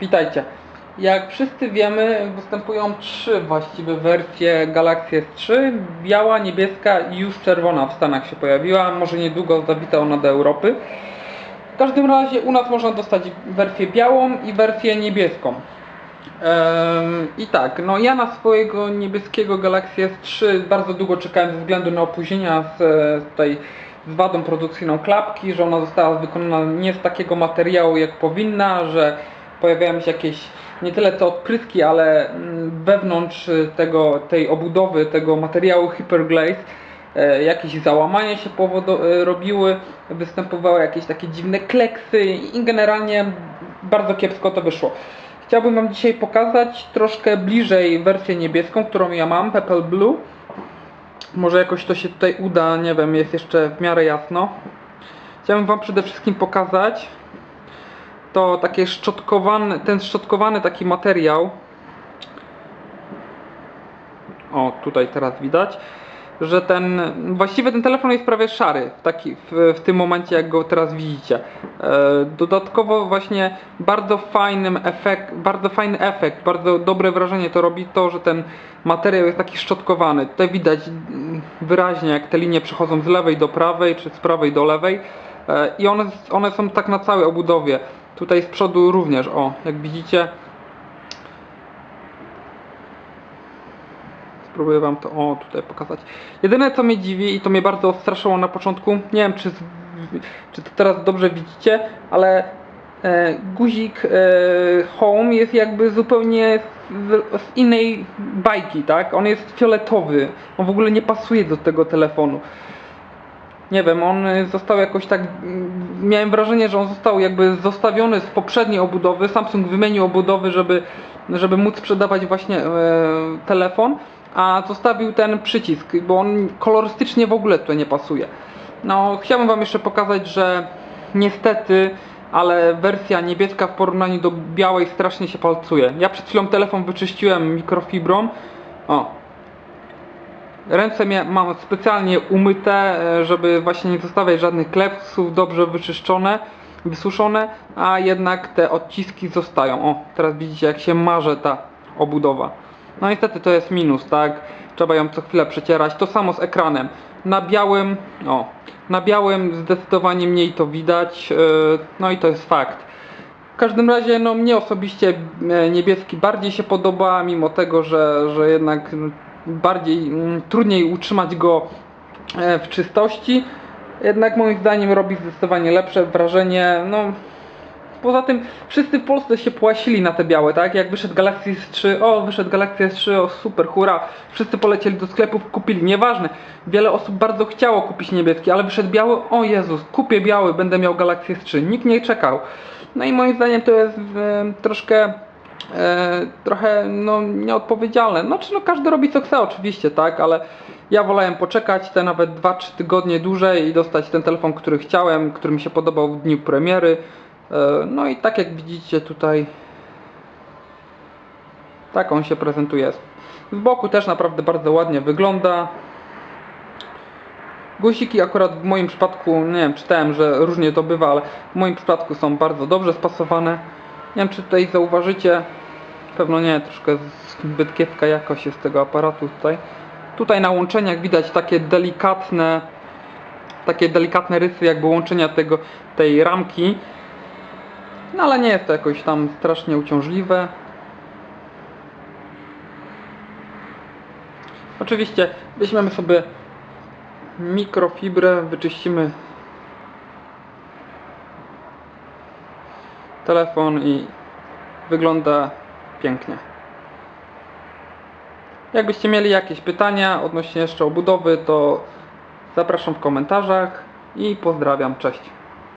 Witajcie. Jak wszyscy wiemy, występują trzy właściwe wersje Galaxy S3. Biała, niebieska i już czerwona w Stanach się pojawiła. Może niedługo zawita ona do Europy. W każdym razie u nas można dostać wersję białą i wersję niebieską. I tak, no ja na swojego niebieskiego Galaxy S3 bardzo długo czekałem ze względu na opóźnienia z e, tutaj z wadą produkcyjną klapki, że ona została wykonana nie z takiego materiału jak powinna, że pojawiają się jakieś nie tyle co odpryski, ale mm, wewnątrz tego, tej obudowy, tego materiału Hyperglaze e, jakieś załamania się powodo- e, robiły, występowały jakieś takie dziwne kleksy i generalnie bardzo kiepsko to wyszło. Chciałbym Wam dzisiaj pokazać troszkę bliżej wersję niebieską, którą ja mam, Pepple Blue. Może jakoś to się tutaj uda, nie wiem, jest jeszcze w miarę jasno. Chciałbym Wam przede wszystkim pokazać to takie szczotkowany, ten szczotkowany taki materiał. O, tutaj teraz widać, że ten, właściwie ten telefon jest prawie szary w, taki, w, w tym momencie, jak go teraz widzicie. E, dodatkowo właśnie bardzo fajnym efekt, bardzo fajny efekt, bardzo dobre wrażenie to robi to, że ten materiał jest taki szczotkowany. Tutaj widać wyraźnie, jak te linie przechodzą z lewej do prawej, czy z prawej do lewej. E, I one, one są tak na całej obudowie. Tutaj z przodu również, o, jak widzicie. Spróbuję wam to, o, tutaj pokazać. Jedyne co mnie dziwi i to mnie bardzo odstraszyło na początku, nie wiem czy, czy to teraz dobrze widzicie, ale e, guzik e, home jest jakby zupełnie z, z innej bajki, tak? On jest fioletowy, on w ogóle nie pasuje do tego telefonu nie wiem, on y, został jakoś tak. mm, Miałem wrażenie, że on został jakby zostawiony z poprzedniej obudowy. Samsung wymienił obudowy, żeby, żeby móc sprzedawać właśnie e, telefon, a zostawił ten przycisk, bo on kolorystycznie w ogóle tutaj nie pasuje. No, chciałbym Wam jeszcze pokazać, że niestety, ale wersja niebieska w porównaniu do białej strasznie się palcuje. Ja przed chwilą telefon wyczyściłem mikrofibrą. O, Ręce mam specjalnie umyte, e, żeby właśnie nie zostawiać żadnych klepsów, dobrze wyczyszczone, wysuszone, a jednak te odciski zostają. O, teraz widzicie jak się marze ta obudowa. No niestety to jest minus, tak? Trzeba ją co chwilę przecierać. To samo z ekranem. Na białym, o, na białym zdecydowanie mniej to widać, e, no i to jest fakt. W każdym razie, no mnie osobiście e, niebieski bardziej się podoba, mimo tego, że, że jednak mm, bardziej mm, trudniej utrzymać go e, w czystości. Jednak moim zdaniem robi zdecydowanie lepsze wrażenie. No, poza tym wszyscy w Polsce się płasili na te białe, tak? Jak wyszedł Galaxy S3, o wyszedł Galaxy S3, o super, hura. Wszyscy polecieli do sklepów, kupili, nieważne. Wiele osób bardzo chciało kupić niebieski, ale wyszedł biały, o Jezus, kupię biały, będę miał Galaxy S3. Nikt nie czekał. No i moim zdaniem to jest e, troszkę trochę no, nieodpowiedzialne. Znaczy no każdy robi co chce oczywiście, tak, ale ja wolałem poczekać te nawet 2-3 tygodnie dłużej i dostać ten telefon, który chciałem, który mi się podobał w dniu premiery. E, no i tak jak widzicie tutaj tak on się prezentuje. Z boku też naprawdę bardzo ładnie wygląda. Guziki akurat w moim przypadku, nie wiem, czytałem, że różnie to bywa, ale w moim przypadku są bardzo dobrze spasowane. Nie wiem, czy tutaj zauważycie, pewno nie, troszkę zbyt kiepska jakość jest tego aparatu tutaj. Tutaj na łączeniach widać takie delikatne, takie delikatne rysy jakby łączenia tego, tej ramki. No ale nie jest to jakoś tam strasznie uciążliwe. Oczywiście weźmiemy sobie mikrofibrę, wyczyścimy telefon i wygląda pięknie. Jakbyście mieli jakieś pytania odnośnie jeszcze obudowy, to zapraszam w komentarzach i pozdrawiam, cześć.